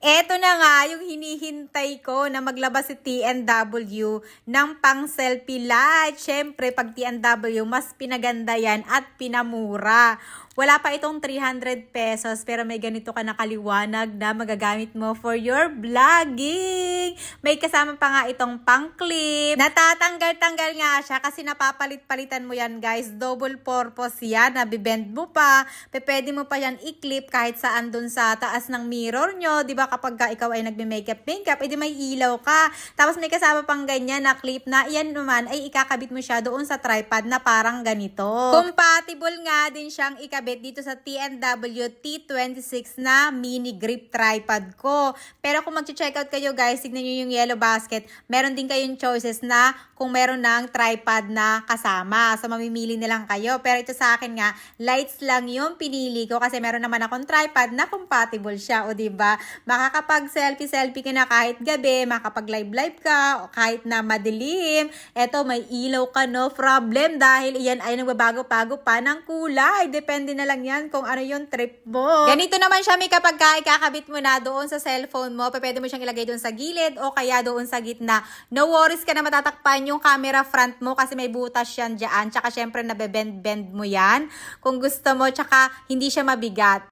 Eto na nga yung hinihintay ko na maglabas si TNW ng pang selfie light. Siyempre, pag TNW, mas pinaganda yan at pinamura. Wala pa itong 300 pesos pero may ganito ka nakaliwanag na magagamit mo for your vlogging. May kasama pa nga itong pang clip. Natatanggal-tanggal nga siya kasi napapalit-palitan mo yan guys. Double purpose yan. Nabibend mo pa. Pwede mo pa yan i-clip kahit saan dun sa taas ng mirror nyo. Ba kapag ka ikaw ay nagme-makeup makeup, edi may ilaw ka. Tapos may kasama pang ganyan na clip na yan naman ay ikakabit mo siya doon sa tripod na parang ganito. Compatible nga din siyang ikabit dito sa TNW T26 na mini grip tripod ko. Pero kung mag-check out kayo guys, tignan nyo yung yellow basket. Meron din kayong choices na kung meron ng tripod na kasama. So mamimili na lang kayo. Pero ito sa akin nga, lights lang yung pinili ko kasi meron naman akong tripod na compatible siya. O ba Makakapag selfie-selfie ka na kahit gabi, makakapag live-live ka, o kahit na madilim. Eto, may ilaw ka, no problem dahil iyan ay nagbabago-bago pa ng kulay. Depende na lang yan kung ano yung trip mo. Ganito naman siya, may kapag ka ikakabit mo na doon sa cellphone mo, pwede mo siyang ilagay doon sa gilid o kaya doon sa gitna. No worries ka na matatakpan yung camera front mo kasi may butas yan dyan. Tsaka syempre nabebend-bend mo yan kung gusto mo. Tsaka hindi siya mabigat.